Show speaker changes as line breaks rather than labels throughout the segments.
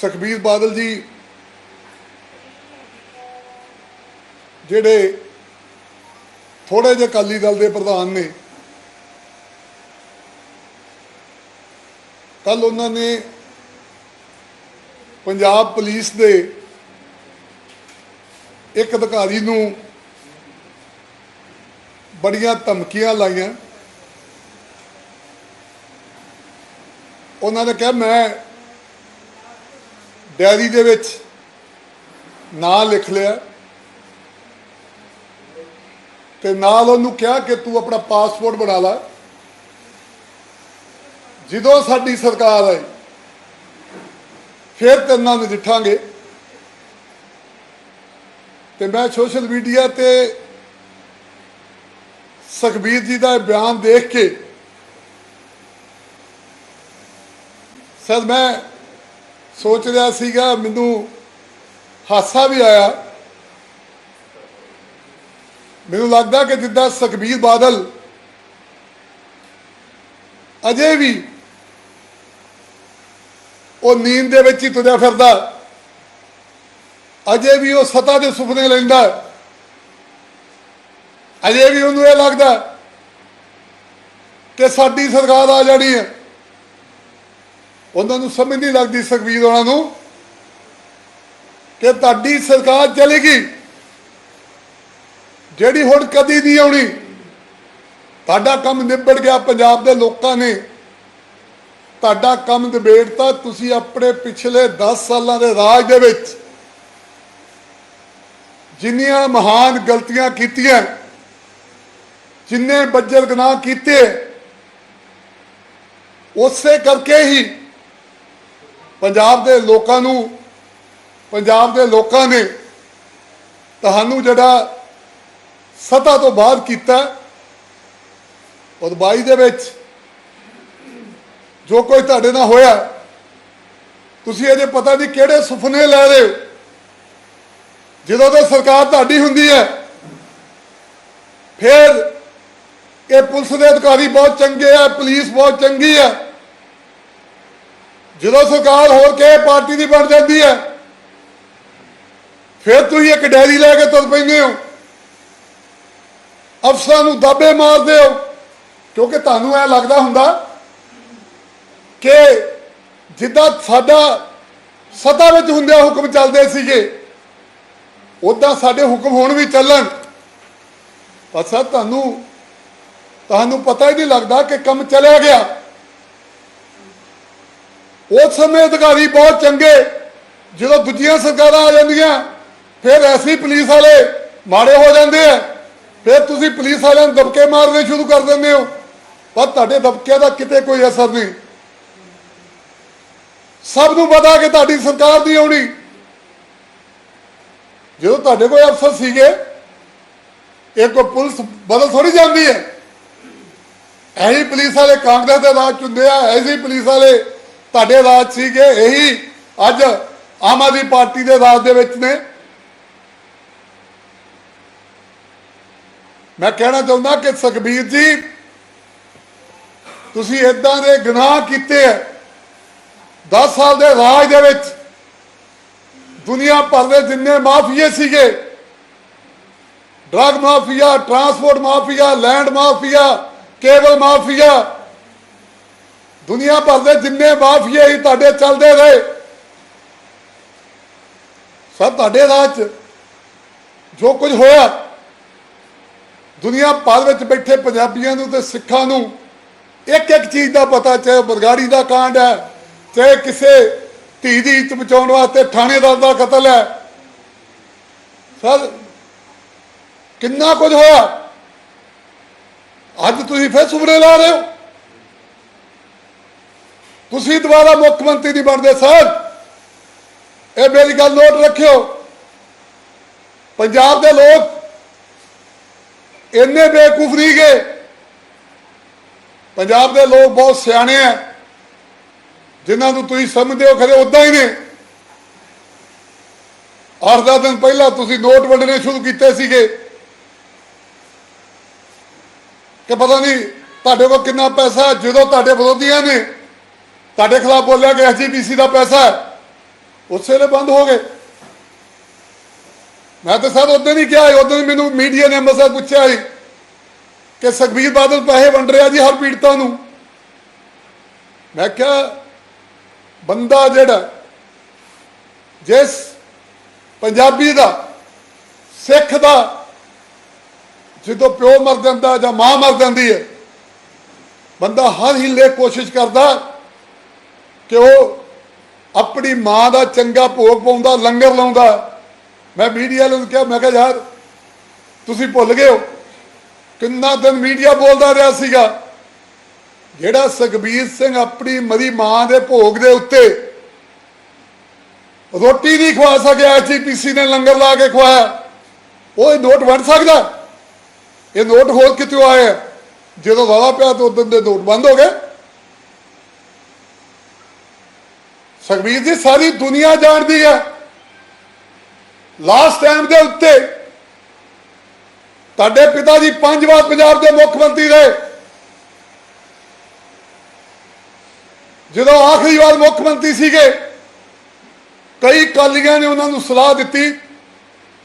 ਸੁਖਬੀਰ ਬਾਦਲ ਜੀ ਜਿਹੜੇ ਥੋੜੇ ਜਿਹੇ ਅਕਾਲੀ ਦਲ ਦੇ ਪ੍ਰਧਾਨ ਨੇ ਕੱਲ ਉਹਨਾਂ ਨੇ ਪੰਜਾਬ ਪੁਲਿਸ ਦੇ ਇੱਕ ਅਧਿਕਾਰੀ ਨੂੰ ਬੜੀਆਂ ਧਮਕੀਆਂ ਲਾਈਆਂ। ਉਹਨਾਂ ਨੇ ਕਿਹਾ, ਮੈਂ ਡਾਇਰੀ ਦੇ ਵਿੱਚ ਨਾਂ ਲਿਖ ਲਿਆ ਤੇ ਨਾਲ ਉਹਨੂੰ ਕਿਹਾ ਕਿ ਤੂੰ ਆਪਣਾ ਪਾਸਪੋਰਟ ਬਣਾ ਲੈ। ਜਦੋਂ ਸਾਡੀ ਸਰਕਾਰ ਆਈ, ਫਿਰ ਤੇਰੇ ਨਾਲ ਨਜਿੱਠਾਂਗੇ ਤੇ ਮੈਂ ਸੋਸ਼ਲ ਮੀਡੀਆ ਤੇ ਸੁਖਬੀਰ ਜੀ ਦਾ ਇਹ ਬਿਆਨ ਦੇਖ ਕੇ, ਸਰ ਮੈਂ ਸੋਚ ਰਿਹਾ ਸੀਗਾ, ਮੈਨੂੰ ਹਾਸਾ ਵੀ ਆਇਆ। ਮੈਨੂੰ ਲੱਗਦਾ ਕਿ ਜਿੱਦਾਂ ਸੁਖਬੀਰ ਬਾਦਲ ਅਜੇ ਵੀ ਉਹ ਨੀਂਦ ਦੇ ਵਿੱਚ ਹੀ ਤੁਰਿਆ ਫਿਰਦਾ, ਅਜੇ ਵੀ ਉਹ ਸਤਾ ਦੇ ਸੁਪਨੇ ਲੈਂਦਾ, ਅਜੇ ਵੀ ਉਹਨੂੰ ਇਹ ਲੱਗਦਾ ਕਿ ਸਾਡੀ ਸਰਕਾਰ ਆ ਜਾਣੀ ਹੈ। ਉਹਨਾਂ ਨੂੰ ਸਮਝ ਨਹੀਂ ਲੱਗਦੀ ਸੁਖਬੀਰ ਉਹਨਾਂ ਨੂੰ ਕਿ ਤੁਹਾਡੀ ਸਰਕਾਰ ਚਲੇਗੀ। ਜਿਹੜੀ ਹੁਣ ਕਦੀ ਨਹੀਂ ਆਉਣੀ, ਤੁਹਾਡਾ ਕੰਮ ਨਿਬੜ ਗਿਆ ਪੰਜਾਬ ਦੇ ਲੋਕਾਂ ਨੇ। ਤੁਹਾਡਾ ਕੰਮ ਨਿਬੇੜਤਾ ਤੁਸੀਂ ਆਪਣੇ ਪਿਛਲੇ 10 ਸਾਲਾਂ ਦੇ ਰਾਜ ਦੇ ਵਿੱਚ। ਜਿੰਨੀਆਂ ਮਹਾਨ ਗਲਤੀਆਂ ਕੀਤੀਆਂ, ਜਿੰਨੇ ਬੱਜਰ ਗੁਨਾਹ ਕੀਤੇ, ਉਸੇ ਕਰਕੇ ਹੀ ਪੰਜਾਬ ਦੇ ਲੋਕਾਂ ਨੂੰ, ਪੰਜਾਬ ਦੇ ਲੋਕਾਂ ਨੇ ਤੁਹਾਨੂੰ ਜਿਹੜਾ ਸਤਾ ਤੋਂ ਬਾਹਰ ਕੀਤਾ, ਔਰ 22 ਦੇ ਵਿੱਚ ਜੋ ਕੋਈ ਤੁਹਾਡੇ ਨਾਲ ਹੋਇਆ, ਤੁਸੀਂ ਅਜੇ ਪਤਾ ਨਹੀਂ ਕਿਹੜੇ ਸੁਪਨੇ ਲੈ ਰਹੇ ਹੋ। ਜਦੋਂ ਤੇ ਸਰਕਾਰ ਤੁਹਾਡੀ ਹੁੰਦੀ ਹੈ, ਫਿਰ ਇਹ ਪੁਲਿਸ ਦੇ ਅਧਿਕਾਰੀ ਬਹੁਤ ਚੰਗੇ ਆ, ਪੁਲਿਸ ਬਹੁਤ ਚੰਗੀ ਹੈ ਜਦੋਂ ਸਰਕਾਰ ਹੋਰ ਕਿਸੇ ਪਾਰਟੀ ਦੀ ਬਣ ਜਾਂਦੀ ਹੈ, ਫਿਰ ਤੁਸੀਂ ਇੱਕ ਡੈਰੀ ਲੈ ਕੇ ਤੁਰ ਪੈਂਦੇ ਹੋ। ਅਫਸਰਾਂ ਨੂੰ ਦਾਬੇ ਮਾਰਦੇ ਹੋ, ਕਿਉਂਕਿ ਤੁਹਾਨੂੰ ਇਹ ਲੱਗਦਾ ਹੁੰਦਾ ਕਿ ਜਿੱਦਾਂ ਸਾਡਾ ਸਤਾ ਵਿੱਚ ਹੁੰਦਿਆਂ ਹੁਕਮ ਚੱਲਦੇ ਸੀਗੇ ਉਦਾਂ ਸਾਡੇ ਹੁਕਮ ਹੁਣ ਵੀ ਚੱਲਣ। ਪਰ ਸਰ, ਤੁਹਾਨੂੰ ਤੁਹਾਨੂੰ ਪਤਾ ਹੀ ਨਹੀਂ ਲੱਗਦਾ ਕਿ ਕੰਮ ਚੱਲਿਆ ਗਿਆ। ਉਸ ਸਮੇਂ ਅਧਿਕਾਰੀ ਬਹੁਤ ਚੰਗੇ। ਜਦੋਂ ਦੂਜੀਆਂ ਸਰਕਾਰਾਂ ਆ ਜਾਂਦੀਆਂ, ਫਿਰ ਐਸੀ ਪੁਲਿਸ ਵਾਲੇ ਮਾੜੇ ਹੋ ਜਾਂਦੇ ਆ। ਫਿਰ ਤੁਸੀਂ ਪੁਲਿਸ ਵਾਲਿਆਂ ਨੂੰ ਦਬਕੇ ਮਾਰਨੇ ਸ਼ੁਰੂ ਕਰ ਦਿੰਦੇ ਹੋ। ਪਰ ਤੁਹਾਡੇ ਦਬਕਿਆਂ ਦਾ ਕਿਤੇ ਕੋਈ ਅਸਰ ਨਹੀਂ। ਸਭ ਨੂੰ ਪਤਾ ਕਿ ਤੁਹਾਡੀ ਸਰਕਾਰ ਨਹੀਂ ਆਉਣੀ। ਜਦੋਂ ਤੁਹਾਡੇ ਕੋਲ ਅਫਸਰ ਸੀਗੇ ਇਹ ਕੋਈ ਪੁਲਿਸ ਬਦਲ ਥੋੜੀ ਜਾਂਦੀ ਹੈ। ਐਹੀ ਪੁਲਿਸ ਵਾਲੇ ਕਾਂਗਰਸ ਦੇ ਰਾਜ ਚ ਆ ਐਸੀ ਪੁਲਿਸ ਵਾਲੇ ਤੁਹਾਡੇ ਰਾਜ ਸੀਗੇ, ਇਹੀ ਅੱਜ ਆਮ ਆਦਮੀ ਪਾਰਟੀ ਦੇ ਰਾਜ ਦੇ ਵਿੱਚ ਨੇ। ਮੈਂ ਕਹਿਣਾ ਚਾਹੁੰਦਾ ਕਿ ਸੁਖਬੀਰ ਜੀ, ਤੁਸੀਂ ਇਦਾਂ ਦੇ ਗੁਨਾਹ ਕੀਤੇ ਆ 10 ਸਾਲ ਦੇ ਰਾਜ ਦੇ ਵਿੱਚ, ਦੁਨੀਆ ਭਰ ਦੇ ਜਿੰਨੇ ਮਾਫੀਏ ਸੀਗੇ, drug mafia, transport mafia, land mafia, cable mafia ਦੁਨੀਆ ਭਰ ਦੇ ਜਿੰਨੇ ਮਾਫੀਏ ਹੀ ਤੁਹਾਡੇ ਚੱਲਦੇ ਰਹੇ। ਸਭ ਤੁਹਾਡੇ ਰਾਜ ਜੋ ਕੁਝ ਹੋਇਆ, ਦੁਨੀਆ ਭਰ ਵਿੱਚ ਬੈਠੇ ਪੰਜਾਬੀਆਂ ਨੂੰ ਤੇ ਸਿੱਖਾਂ ਨੂੰ ਇੱਕ ਇੱਕ ਚੀਜ਼ ਦਾ ਪਤਾ, ਚਾਹੇ ਬਰਗਾੜੀ ਦਾ ਕਾਂਡ ਹੈ, ਚਾਹੇ ਕਿਸੇ ਧੀ ਦੀ ਇੱਜ਼ਤ ਬਚਾਉਣ ਵਾਸਤੇ ਥਾਣੇਦਾਰ ਦਾ ਕਤਲ ਹੈ। ਸਰ, ਕਿੰਨਾ ਕੁਝ ਹੋਇਆ? ਅੱਜ ਤੁਸੀਂ ਫਿਰ ਸੁਪਨੇ ਲਾ ਰਹੇ ਹੋ? ਤੁਸੀਂ ਦੁਬਾਰਾ ਮੁੱਖ ਮੰਤਰੀ ਨਹੀਂ ਬਣਦੇ ਸਰ। ਇਹ ਮੇਰੀ ਗੱਲ ਨੋਟ ਰੱਖਿਓ। ਪੰਜਾਬ ਦੇ ਲੋਕ ਇੰਨੇ ਬੇਵਕੂਫ ਨਹੀਂ ਗਏ ਪੰਜਾਬ ਦੇ ਲੋਕ ਬਹੁਤ ਸਿਆਣੇ ਆ ਜਿਨ੍ਹਾਂ ਨੂੰ ਤੁਸੀਂ ਸਮਝਦੇ ਹੋ ਖਰੇ ਉਦਾਂ ਹੀ ਨੇ। ਅੱਠ ਦਸ ਦਿਨ ਪਹਿਲਾਂ ਤੁਸੀਂ ਨੋਟ ਵੰਡਣੇ ਸ਼ੁਰੂ ਕੀਤੇ ਸੀਗੇ। ਕਿ ਪਤਾ ਨਹੀਂ ਤੁਹਾਡੇ ਕੋਲ ਕਿੰਨਾ ਪੈਸਾ ਜਦੋਂ ਤੁਹਾਡੇ ਵਿਰੋਧੀਆਂ ਨੇ ਤੁਹਾਡੇ ਖਿਲਾਫ ਬੋਲਿਆ ਕਿ ਐਸਜੀਪੀਸੀ ਦਾ ਪੈਸਾ ਹੈ। ਉਸੇ ਵੇਲੇ ਬੰਦ ਹੋ ਗਏ। ਮੈਂ ਤਾਂ ਸਰ ਉਦੋਂ ਨਹੀਂ ਕਿਹਾ ਉਦੋਂ ਮੈਨੂੰ ਮੀਡੀਆ ਨੇ ਅੰਮ੍ਰਿਤਸਰ ਪੁੱਛਿਆ ਸੀ ਕਿ ਸੁਖਬੀਰ ਬਾਦਲ ਪੈਸੇ ਵੰਡ ਰਿਹਾ ਜੀ ਹਰ ਪੀੜਤਾਂ ਨੂੰ। ਮੈਂ ਕਿਹਾ, ਬੰਦਾ ਜਿਹੜਾ ਜਿਸ ਪੰਜਾਬੀ ਦਾ, ਸਿੱਖ ਦਾ ਜਦੋਂ ਪਿਓ ਮਰ ਜਾਂਦਾ ਜਾਂ ਮਾਂ ਮਰ ਜਾਂਦੀ ਹੈ, ਬੰਦਾ ਹਰ ਹੀਲੇ ਕੋਸ਼ਿਸ਼ ਕਰਦਾ ਕਿ ਉਹ ਆਪਣੀ ਮਾਂ ਦਾ ਚੰਗਾ ਭੋਗ ਪਾਉਂਦਾ, ਲੰਗਰ ਲਾਉਂਦਾ। ਮੈਂ ਮੀਡੀਆ ਨੂੰ ਕਿਹਾ, ਮੈਂ ਕਿਹਾ, ਯਾਰ, ਤੁਸੀਂ ਭੁੱਲ ਗਏ ਹੋ। ਕਿੰਨਾ ਦਿਨ ਮੀਡੀਆ ਬੋਲਦਾ ਰਿਹਾ ਸੀਗਾ। ਜਿਹੜਾ ਸੁਖਬੀਰ ਸਿੰਘ ਆਪਣੀ ਮਰੀ ਮਾਂ ਦੇ ਭੋਗ ਦੇ ਉੱਤੇ ਰੋਟੀ ਨਹੀਂ ਖਵਾ ਸਕਿਆ ਐਚਪੀਸੀ ਨੇ ਲੰਗਰ ਲਾ ਕੇ ਖਵਾਇਆ, ਉਹ ਇਹ ਨੋਟ ਵੰਡ ਸਕਦਾ? ਇਹ ਨੋਟ ਹੋਰ ਕਿੱਥੋਂ ਆਏ ਆ? ਜਦੋਂ ਵਾਲਾ ਪਿਆ ਤਾਂ ਉਦੋਂ ਦੇ ਨੋਟ ਬੰਦ ਹੋ ਗਏ। ਸੁਖਬੀਰ ਜੀ, ਸਾਰੀ ਦੁਨੀਆ ਜਾਣਦੀ ਹੈ। ਲਾਸਟ ਟਾਈਮ ਦੇ ਉੱਤੇ ਤੁਹਾਡੇ ਪਿਤਾ ਜੀ ਪੰਜ ਵਾਰ ਪੰਜਾਬ ਦੇ ਮੁੱਖ ਮੰਤਰੀ ਰਹੇ। ਜਦੋਂ ਆਖਰੀ ਵਾਰ ਮੁੱਖ ਮੰਤਰੀ ਸੀਗੇ, ਕਈ ਕਾਲੀਆਂ ਨੇ ਉਹਨਾਂ ਨੂੰ ਸਲਾਹ ਦਿੱਤੀ।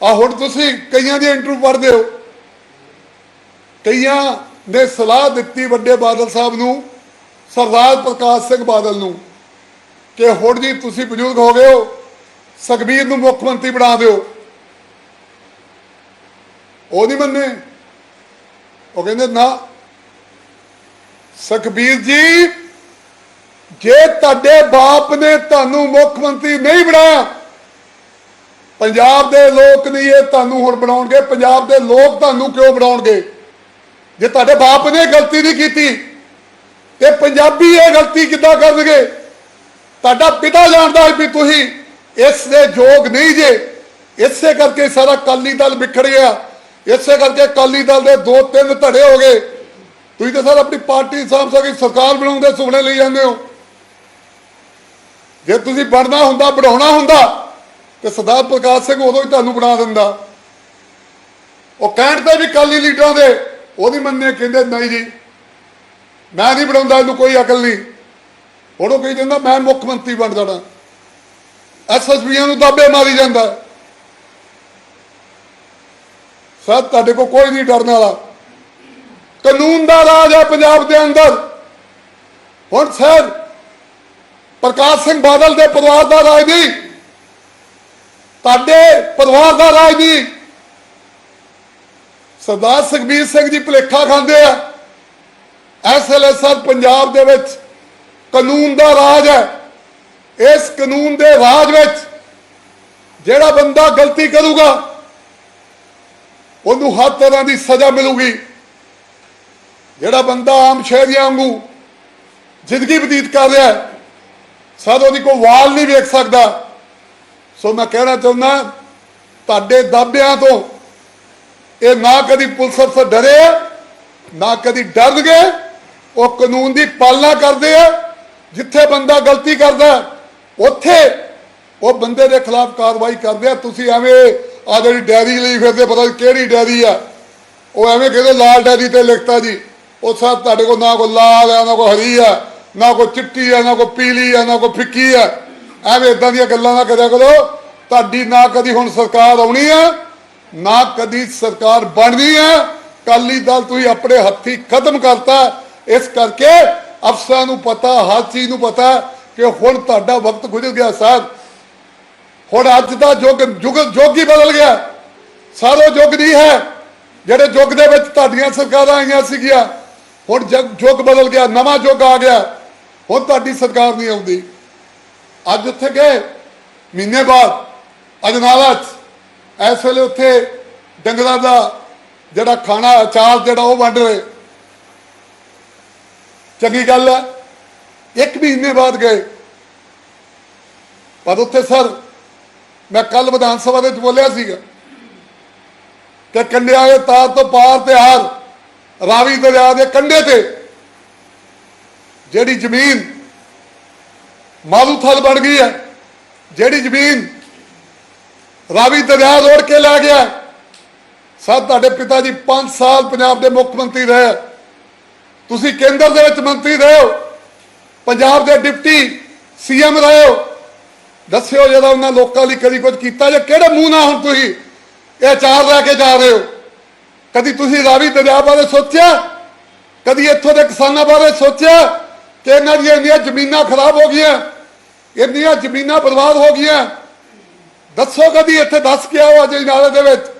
ਆ ਹੁਣ ਤੁਸੀਂ ਕਈਆਂ ਦੀ ਇੰਟਰਵਿਊ ਪੜ੍ਹਦੇ ਹੋ। ਕਈਆਂ ਨੇ ਸਲਾਹ ਦਿੱਤੀ ਵੱਡੇ ਬਾਦਲ ਸਾਹਿਬ ਨੂੰ, ਸਰਦਾਰ ਪ੍ਰਕਾਸ਼ ਸਿੰਘ ਬਾਦਲ ਨੂੰ। ਕਿ ਹੁਣ ਜੀ ਤੁਸੀਂ ਬਜ਼ੁਰਗ ਹੋ ਗਏ ਹੋ, ਸੁਖਬੀਰ ਨੂੰ ਮੁੱਖ ਮੰਤਰੀ ਬਣਾ ਦਿਓ। ਉਹ ਨਹੀਂ ਮੰਨੇ। ਉਹ ਕਹਿੰਦੇ, ਨਾ, ਸੁਖਬੀਰ ਜੀ, ਜੇ ਤੁਹਾਡੇ ਬਾਪ ਨੇ ਤੁਹਾਨੂੰ ਮੁੱਖ ਮੰਤਰੀ ਨਹੀਂ ਬਣਾਇਆ, ਪੰਜਾਬ ਦੇ ਲੋਕ ਨਹੀਂ ਇਹ ਤੁਹਾਨੂੰ ਹੁਣ ਬਣਾਉਣਗੇ, ਪੰਜਾਬ ਦੇ ਲੋਕ ਤੁਹਾਨੂੰ ਕਿਉਂ ਬਣਾਉਣਗੇ? ਜੇ ਤੁਹਾਡੇ ਬਾਪ ਨੇ ਗਲਤੀ ਨਹੀਂ ਕੀਤੀ, ਤੇ ਪੰਜਾਬੀ ਇਹ ਗਲਤੀ ਕਿੱਦਾਂ ਕਰਨਗੇ? ਤੁਹਾਡਾ ਪਿਤਾ ਜਾਣਦਾ ਹੈ ਵੀ ਤੁਸੀਂ ਇਸ ਦੇ ਯੋਗ ਨਹੀਂ ਜੇ। ਇਸੇ ਕਰਕੇ ਸਾਰਾ ਕਾਲੀ ਦਲ ਵਿਖੜ ਗਿਆ। ਇਸੇ ਕਰਕੇ ਕਾਲੀ ਦਲ ਦੇ ਦੋ ਤਿੰਨ ਧੜੇ ਹੋ ਗਏ। ਤੁਸੀਂ ਤਾਂ ਸਰ ਆਪਣੀ ਪਾਰਟੀ ਸਾਹਮ ਸਕੀ ਸਰਕਾਰ ਬਣਾਉਣ ਦੇ ਸੁਪਨੇ ਲਈ ਜਾਂਦੇ ਹੋ। ਜੇ ਤੁਸੀਂ ਬਣਨਾ ਹੁੰਦਾ, ਬਣਾਉਣਾ ਹੁੰਦਾ, ਤੇ ਸਰਦਾਰ ਪ੍ਰਕਾਸ਼ ਸਿੰਘ ਉਦੋਂ ਹੀ ਤੁਹਾਨੂੰ ਬਣਾ ਦਿੰਦਾ। ਉਹ ਕਹਿਣ ਤੇ ਵੀ ਕਾਲੀ ਲੀਡਰਾਂ ਦੇ ਉਹਦੀ ਮੰਨੇ ਕਹਿੰਦੇ ਨਹੀਂ ਜੀ, ਮੈਂ ਨਹੀਂ ਬਣਾਉਂਦਾ, ਇਹਨੂੰ ਕੋਈ ਅਕਲ ਨਹੀਂ। ਹੁਣ ਉਹ ਕਹੀ ਜਾਂਦਾ, ਮੈਂ ਮੁੱਖ ਮੰਤਰੀ ਬਣ ਜਾਣਾ। ਐਸਐਸਪੀਆਂ ਨੂੰ ਦਾਬੇ ਮਾਰੀ ਜਾਂਦਾ। ਸਰ, ਤੁਹਾਡੇ ਕੋਲ ਕੋਈ ਨਹੀਂ ਡਰਨ ਵਾਲਾ। ਕਾਨੂੰਨ ਦਾ ਰਾਜ ਹੈ ਪੰਜਾਬ ਦੇ ਅੰਦਰ। ਹੁਣ ਸਰ, ਪ੍ਰਕਾਸ਼ ਸਿੰਘ ਬਾਦਲ ਦੇ ਪਰਿਵਾਰ ਦਾ ਰਾਜ ਨਹੀਂ। ਤੁਹਾਡੇ ਪਰਿਵਾਰ ਦਾ ਰਾਜ ਨਹੀਂ। ਸਰਦਾਰ ਸੁਖਬੀਰ ਸਿੰਘ ਜੀ ਭੁਲੇਖਾ ਖਾਂਦੇ ਆ। ਇਸ ਵੇਲੇ ਸਰ, ਪੰਜਾਬ ਦੇ ਵਿੱਚ ਕਾਨੂੰਨ ਦਾ ਰਾਜ ਹੈ। ਇਸ ਕਾਨੂੰਨ ਦੇ ਰਾਜ ਵਿੱਚ ਜਿਹੜਾ ਬੰਦਾ ਗਲਤੀ ਕਰੂਗਾ ਉਹਨੂੰ ਹਰ ਤਰ੍ਹਾਂ ਦੀ ਸਜ਼ਾ ਮਿਲੂਗੀ। ਜਿਹੜਾ ਬੰਦਾ ਆਮ ਸ਼ਹਿਰੀਆਂ ਵਾਂਗੂ ਜ਼ਿੰਦਗੀ ਬਤੀਤ ਕਰ ਰਿਹਾ ਹੈ ਸਦ ਉਹਦੀ ਕੋਈ ਵਾਲ ਨਹੀਂ ਵੇਖ ਸਕਦਾ। ਸੋ ਮੈਂ ਕਹਿਣਾ ਚਾਹੁੰਦਾ ਤੁਹਾਡੇ ਦਾਅਵਿਆਂ ਤੋਂ ਇਹ ਨਾ ਕਦੀ ਪੁਲਿਸ ਅਫਸਰ ਡਰੇ ਆ, ਨਾ ਕਦੀ ਡਰ ਗਏ ਉਹ ਕਾਨੂੰਨ ਦੀ ਪਾਲਣਾ ਕਰਦੇ ਆ। ਜਿੱਥੇ ਬੰਦਾ ਗਲਤੀ ਕਰਦਾ, ਉੱਥੇ ਉਹ ਬੰਦੇ ਦੇ ਖਿਲਾਫ ਕਾਰਵਾਈ ਕਰਦੇ ਆ। ਤੁਸੀਂ ਐਵੇਂ ਆ ਜਿਹੜੀ ਡੈਰੀ ਲਈ ਫਿਰਦੇ, ਪਤਾ ਕਿਹੜੀ ਡੈਰੀ ਆ। ਉਹ ਐਵੇਂ ਕਹਿੰਦੇ, ਲਾਲ ਡੈਰੀ ਤੇ ਲਿਖਤਾ ਜੀ। ਉਹ ਸਭ ਤੁਹਾਡੇ ਕੋਲ ਨਾ ਕੋਈ ਲਾਲ ਆ, ਨਾ ਕੋਈ ਹਰੀ ਆ, ਨਾ ਕੋਈ ਚਿੱਟੀ ਆ, ਨਾ ਕੋਈ ਪੀਲੀ ਆ, ਨਾ ਕੋਈ ਫਿੱਕੀ ਆ। ਐਵੇਂ ਇਦਾਂ ਦੀਆਂ ਗੱਲਾਂ ਨਾ ਕਰਿਆ ਕਰੋ। ਤੁਹਾਡੀ ਨਾ ਕਦੀ ਹੁਣ ਸਰਕਾਰ ਆਉਣੀ ਆ, ਨਾ ਕਦੀ ਸਰਕਾਰ ਬਣਨੀ ਆ। ਕਾਲੀ ਦਲ ਤੁਸੀਂ ਆਪਣੇ ਹੱਥੀ ਖਤਮ ਕਰਤਾ। ਇਸ ਕਰਕੇ ਅਫਸਰਾਂ ਨੂੰ ਪਤਾ, ਹਰ ਚੀਜ਼ ਨੂੰ ਪਤਾ ਕਿ ਹੁਣ ਤੁਹਾਡਾ ਵਕਤ ਗੁਜ਼ਰ ਗਿਆ ਸਾਹਿਬ। ਹੁਣ ਅੱਜ ਦਾ ਯੁੱਗ ਯੁੱਗ ਯੁੱਗ ਹੀ ਬਦਲ ਗਿਆ। ਸਾਰਾ ਯੁੱਗ ਨਹੀਂ ਹੈ। ਜਿਹੜੇ ਯੁੱਗ ਦੇ ਵਿੱਚ ਤੁਹਾਡੀਆਂ ਸਰਕਾਰਾਂ ਆਈਆਂ ਸੀਗੀਆਂ, ਹੁਣ ਜਗ, ਯੁੱਗ ਬਦਲ ਗਿਆ, ਨਵਾਂ ਯੁੱਗ ਆ ਗਿਆ। ਹੁਣ ਤੁਹਾਡੀ ਸਰਕਾਰ ਨਹੀਂ ਆਉਂਦੀ। ਅੱਜ ਉੱਥੇ ਗਏ, ਮਹੀਨੇ ਬਾਅਦ, ਅਜਨਾਲਾ 'ਚ। ਇਸ ਵੇਲੇ ਉੱਥੇ ਡੰਗਰਾਂ ਦਾ ਜਿਹੜਾ ਖਾਣਾ, ਅਚਾਰ ਜਿਹੜਾ ਉਹ ਵੰਡ ਰਹੇ। ਚੰਗੀ ਗੱਲ ਹੈ ਇੱਕ ਮਹੀਨੇ ਬਾਅਦ ਗਏ। ਪਰ ਉੱਥੇ ਸਰ, ਮੈਂ ਕੱਲ ਵਿਧਾਨ ਸਭਾ ਦੇ ਵਿੱਚ ਬੋਲਿਆ ਸੀਗਾ ਕਿ ਕੰਡਿਆ ਦੇ ਤਾਰ ਤੋਂ ਪਾਰ ਤੇ ਹਾਰ ਰਾਵੀ ਦਰਿਆ ਦੇ ਕੰਢੇ ਤੇ ਜਿਹੜੀ ਜ਼ਮੀਨ ਮਾਲੂਥਲ ਬਣ ਗਈ ਹੈ, ਜਿਹੜੀ ਜ਼ਮੀਨ ਰਾਵੀ ਦਰਿਆ ਰੋੜ ਕੇ ਲੈ ਗਿਆ ਸਰ, ਤੁਹਾਡੇ ਪਿਤਾ ਜੀ 5 ਸਾਲ ਪੰਜਾਬ ਦੇ ਮੁੱਖ ਮੰਤਰੀ ਰਹੇ। ਤੁਸੀਂ ਕੇਂਦਰ ਦੇ ਵਿੱਚ ਮੰਤਰੀ ਰਹੇ ਹੋ ਪੰਜਾਬ ਦੇ ਡਿਪਟੀ ਸੀਐਮ ਰਹੇ ਹੋ ਦੱਸਿਓ ਜਦੋਂ ਉਹਨਾਂ ਲੋਕਾਂ ਲਈ ਕਦੀ ਕੁਝ ਕੀਤਾ ਜਾਂ ਕਿਹੜੇ ਮੂੰਹ ਨਾਲ ਹੁਣ ਤੁਸੀਂ ਇਹ ਚਾਰ ਲੈ ਕੇ ਜਾ ਰਹੇ ਹੋ। ਕਦੀ ਤੁਸੀਂ ਰਾਵੀ ਦਰਿਆ ਬਾਰੇ ਸੋਚਿਆ? ਕਦੀ ਇੱਥੋਂ ਦੇ ਕਿਸਾਨਾਂ ਬਾਰੇ ਸੋਚਿਆ ਕਿ ਇਹਨਾਂ ਦੀਆਂ ਇੰਨੀਆਂ ਜ਼ਮੀਨਾਂ ਖਰਾਬ ਹੋ ਗਈਆਂ, ਇੰਨੀਆਂ ਜ਼ਮੀਨਾਂ ਬਰਬਾਦ ਹੋ ਗਈਆਂ? ਦੱਸੋ ਕਦੀ ਇੱਥੇ ਦੱਸ ਕੇ ਆਓ ਅਜੇ ਨਾਲੇ ਦੇ ਵਿੱਚ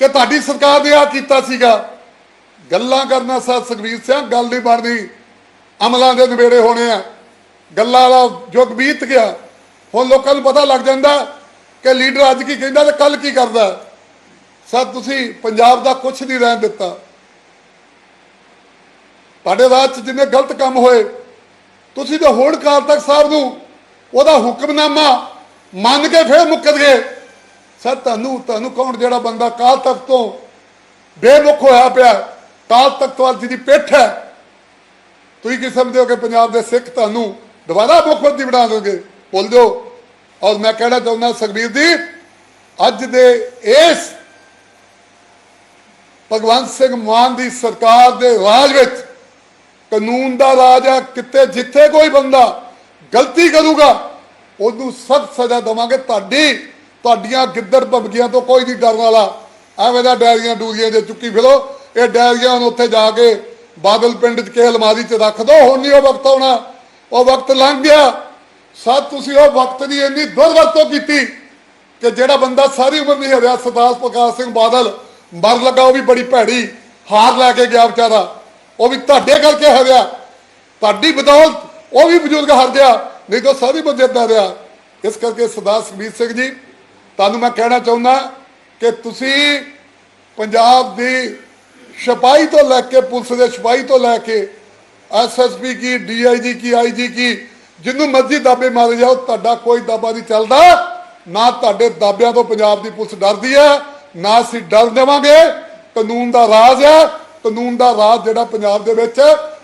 ਕਿ ਤੁਹਾਡੀ ਸਰਕਾਰ ਨੇ ਆ ਕੀਤਾ ਸੀਗਾ। ਗੱਲਾਂ ਕਰਨਾ ਸਰ ਸੁਖਬੀਰ ਸਿੰਘ, ਗੱਲ ਨਹੀਂ ਬਣਦੀ। ਅਮਲਾਂ ਦੇ ਨਵੇੜੇ ਹੋਣੇ ਆ। ਗੱਲਾਂ ਦਾ ਯੁੱਗ ਬੀਤ ਗਿਆ। ਹੁਣ ਲੋਕਾਂ ਨੂੰ ਪਤਾ ਲੱਗ ਜਾਂਦਾ ਕਿ ਲੀਡਰ ਅੱਜ ਕੀ ਕਹਿੰਦਾ ਤੇ ਕੱਲ ਕੀ ਕਰਦਾ। ਸਰ, ਤੁਸੀਂ ਪੰਜਾਬ ਦਾ ਕੁਝ ਨਹੀਂ ਰਹਿਣ ਦਿੱਤਾ। ਤੁਹਾਡੇ ਰਾਜ 'ਚ ਜਿੰਨੇ ਗਲਤ ਕੰਮ ਹੋਏ, ਤੁਸੀਂ ਤਾਂ ਹੁਣ ਕਾਲ ਤੱਕ ਸਾਹਿਬ ਨੂੰ ਉਹਦਾ ਹੁਕਮਨਾਮਾ ਮੰਨ ਕੇ ਫਿਰ ਮੁੱਕਰ ਗਏ। ਸਰ, ਤੁਹਾਨੂੰ ਤੁਹਾਨੂੰ ਕੌਣ ਜਿਹੜਾ ਬੰਦਾ ਕਾਲ ਤੱਕ ਤੋਂ ਬੇਮੁਖ ਹੋਇਆ ਪਿਆ? ਕਾਲ ਤਖਤਵਾਲ ਜੀ ਦੀ ਪਿੱਠ ਹੈ। ਤੁਸੀਂ ਕੀ ਸਮਝਦੇ ਹੋ ਕਿ ਪੰਜਾਬ ਦੇ ਸਿੱਖ ਤੁਹਾਨੂੰ ਦੁਬਾਰਾ ਮੁੱਖ ਮੰਤਰੀ ਬਣਾ ਦੇਣਗੇ ਭੁੱਲ ਦਿਓ ਔਰ ਮੈਂ ਕਹਿਣਾ ਚਾਹੁੰਦਾ ਸੁਖਬੀਰ ਜੀ, ਅੱਜ ਦੇ ਇਸ ਭਗਵੰਤ ਸਿੰਘ ਮਾਨ ਦੀ ਸਰਕਾਰ ਦੇ ਰਾਜ ਵਿੱਚ ਕਾਨੂੰਨ ਦਾ ਰਾਜ ਆ ਕਿਤੇ ਜਿੱਥੇ ਕੋਈ ਬੰਦਾ ਗਲਤੀ ਕਰੂਗਾ, ਉਹਨੂੰ ਸਖਤ ਸਜ਼ਾ ਦੇਵਾਂਗੇ। ਤੁਹਾਡੀ, ਤੁਹਾਡੀਆਂ ਗਿੱਦੜ ਭਮਕੀਆਂ ਤੋਂ ਕੋਈ ਨਹੀਂ ਡਰਨ ਵਾਲਾ। ਐਵੇਂ ਦਾ ਡੈਰੀਆਂ ਡੂਰੀਆਂ ਜੇ ਚੁੱਕੀ ਫਿਰੋ। ਇਹ ਡੈਰੀਆਂ ਨੂੰ ਉੱਥੇ ਜਾ ਕੇ ਬਾਦਲ ਪਿੰਡ 'ਚ ਕੇ ਅਲਮਾਰੀ 'ਚ ਰੱਖ ਦੋ, ਹੁਣ ਨਹੀਂ ਉਹ ਵਕਤ ਆਉਣਾ। ਉਹ ਵਕਤ ਲੰਘ ਗਿਆ। ਸਰ, ਤੁਸੀਂ ਉਹ ਵਕਤ ਦੀ ਇੰਨੀ ਦੁਰਵਰਤੋਂ ਕੀਤੀ ਕਿ ਜਿਹੜਾ ਬੰਦਾ ਸਾਰੀ ਉਮਰ ਨਹੀਂ ਹਰਿਆ ਸਰਦਾਰ ਪ੍ਰਕਾਸ਼ ਸਿੰਘ ਬਾਦਲ, ਮਰ ਲੱਗਾ, ਉਹ ਵੀ ਬੜੀ ਭੈੜੀ ਹਾਰ ਲੈ ਕੇ ਗਿਆ ਵਿਚਾਰਾ। ਉਹ ਵੀ ਤੁਹਾਡੇ ਕਰਕੇ ਹਰਿਆ। ਤੁਹਾਡੀ ਬਦੌਲਤ ਉਹ ਵੀ ਬਜ਼ੁਰਗ ਹਾਰ ਗਿਆ, ਨਹੀਂ ਤਾਂ ਸਾਰੀ ਬੰਦੇਦਾ ਰਿਹਾ। ਇਸ ਕਰਕੇ ਸਰਦਾਰ ਸੁਖਬੀਰ ਸਿੰਘ ਜੀ, ਤੁਹਾਨੂੰ ਮੈਂ ਕਹਿਣਾ ਚਾਹੁੰਦਾ ਕਿ ਤੁਸੀਂ ਪੰਜਾਬ ਦੀ ਸਿਪਾਹੀ ਤੋਂ ਲੈ ਕੇ ਪੁਲਿਸ ਦੇ ਸਿਪਾਹੀ ਤੋਂ ਲੈ ਕੇ ਐਸਐਸਪੀ ਕੀ ਡੀਆਈਜੀ ਕੀ ਆਈਜੀ ਕੀ, ਜਿੰਨੂੰ ਮਰਜ਼ੀ ਦਾਬੇ ਮਾਰੇ ਜਾਓ, ਤੁਹਾਡਾ ਕੋਈ ਦਾਬਾ ਨਹੀਂ ਚੱਲਦਾ। ਨਾ ਤੁਹਾਡੇ ਦਾਬਿਆਂ ਤੋਂ ਪੰਜਾਬ ਦੀ ਪੁਲਿਸ ਡਰਦੀ ਹੈ, ਨਾ ਅਸੀਂ ਡਰ ਦੇਵਾਂਗੇ। ਕਾਨੂੰਨ ਦਾ ਰਾਜ ਹੈ, ਕਾਨੂੰਨ ਦਾ ਰਾਜ ਜਿਹੜਾ ਪੰਜਾਬ ਦੇ ਵਿੱਚ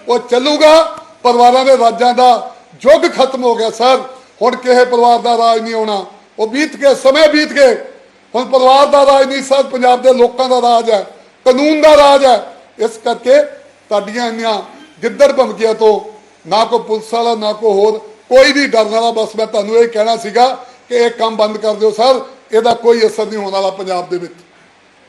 ਉਹ ਚੱਲੂਗਾ। ਪਰਿਵਾਰਾਂ ਦੇ ਰਾਜਾਂ ਦਾ ਯੁੱਗ ਖਤਮ ਹੋ ਗਿਆ, ਸਰ। ਹੁਣ ਕਿਸੇ ਪਰਿਵਾਰ ਦਾ ਰਾਜ ਨਹੀਂ ਆਉਣਾ ਉਹ ਬੀਤ ਗਏ, ਸਮੇਂ ਬੀਤ ਗਏ। ਹੁਣ ਪਰਿਵਾਰ ਦਾ ਰਾਜ ਨਹੀਂ, ਸਰ। ਪੰਜਾਬ ਦੇ ਲੋਕਾਂ ਦਾ ਰਾਜ ਹੈ। ਕਾਨੂੰਨ ਦਾ ਰਾਜ ਹੈ। ਇਸ ਕਰਕੇ ਤੁਹਾਡੀਆਂ ਇੰਨੀਆਂ ਗਿੱਦੜ ਭਮਕੀਆਂ ਤੋਂ ਨਾ ਕੋਈ ਪੁਲਿਸ ਵਾਲਾ, ਨਾ ਕੋਈ ਹੋਰ ਕੋਈ ਵੀ ਡਰਨ ਵਾਲਾ। ਬਸ ਮੈਂ ਤੁਹਾਨੂੰ ਇਹ ਕਹਿਣਾ ਸੀਗਾ ਕਿ ਇਹ ਕੰਮ ਬੰਦ ਕਰ ਦਿਓ ਸਰ। ਇਹਦਾ ਕੋਈ ਅਸਰ ਨਹੀਂ ਹੋਣ ਵਾਲਾ ਪੰਜਾਬ ਦੇ ਵਿੱਚ।